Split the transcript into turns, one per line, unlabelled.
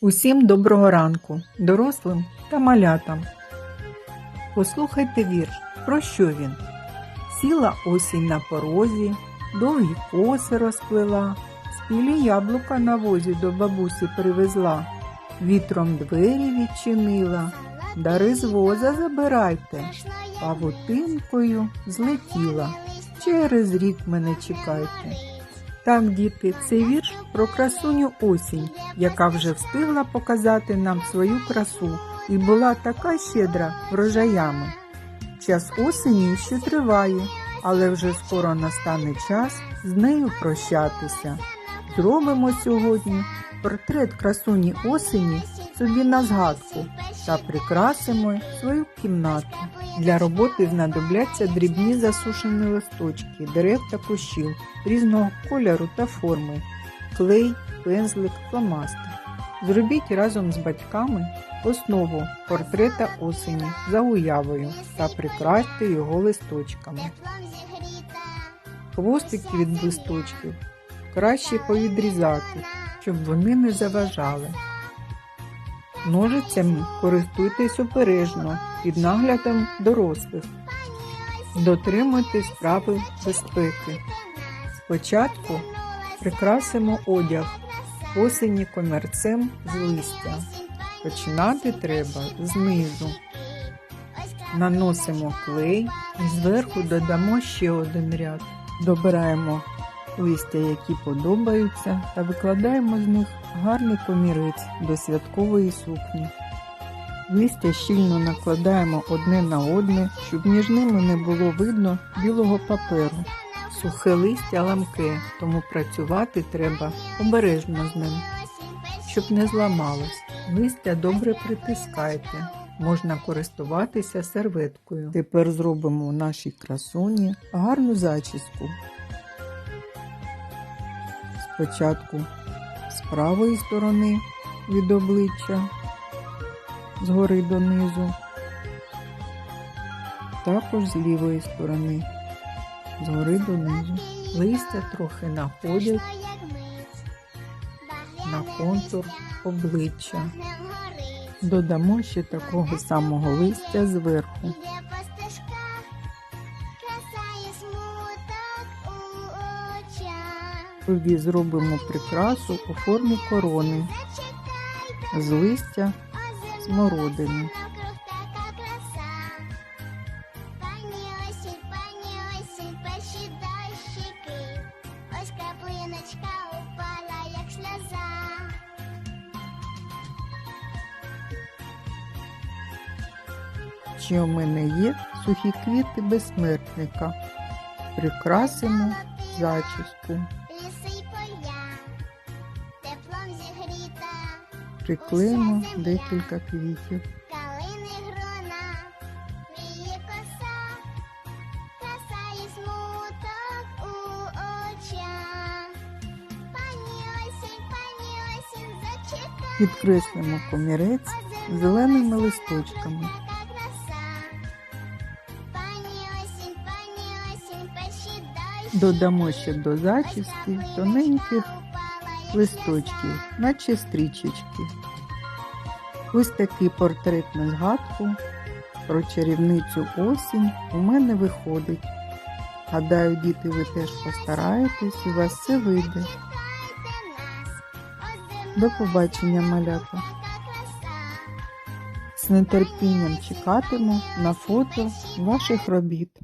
Усім доброго ранку, дорослим та малятам. Послухайте вірш, про що він? Сіла осінь на порозі, довгі коси розплела, спілі яблука на возі до бабусі привезла, вітром двері відчинила, дари з воза забирайте, павутинкою злетіла. Через рік мене чекайте. Так, діти, цей вірш про красуню осінь, яка вже встигла показати нам свою красу і була така щедра врожаями. Час осені ще триває, але вже скоро настане час з нею прощатися. Зробимо сьогодні портрет красуні осені собі на згадку та прикрасимо свою кімнату. Для роботи знадобляться дрібні засушені листочки, дерев та кущів різного кольору та форми, клей, пензлик, фломастер. Зробіть разом з батьками основу портрета осені за уявою та прикрасьте його листочками. Хвостики від листочків краще повідрізати, щоб вони не заважали. Ножицями користуйтесь обережно під наглядом дорослих. Дотримуйтесь правил безпеки. Спочатку прикрасимо одяг осені комірцем з листя. Починати треба знизу. Наносимо клей і зверху додамо ще один ряд. Добираємо листя, які подобаються, та викладаємо з них гарний комірець до святкової сукні. Листя щільно накладаємо одне на одне, щоб між ними не було видно білого паперу. Сухе листя ламке, тому працювати треба обережно з ним, щоб не зламалось. Листя добре притискайте. Можна користуватися серветкою. Тепер зробимо у нашій красуні гарну зачіску. Спочатку з правої сторони від обличчя, згори донизу, також з лівої сторони, згори донизу. Листя трохи находять на контур обличчя. Додамо ще такого самого листя зверху. Тоді зробимо прикрасу у формі корони з листя смородини. Ще у мене є сухі квіти безсмертника. Прикрасимо зачіску, приклеїмо декілька квітів.
калини грона, віє коса, краса і смуток у очах. Пані осінь, пані осінь, зачекай.
Підкреслимо комірець зеленими листочками. Додамо ще до зачіски тоненьких листочків, наче стрічечки. Ось такий портрет на згадку про чарівницю осінь у мене виходить. Гадаю, діти, ви теж постараєтесь і у вас все вийде. До побачення, малята. З нетерпінням чекатиму на фото ваших робіт.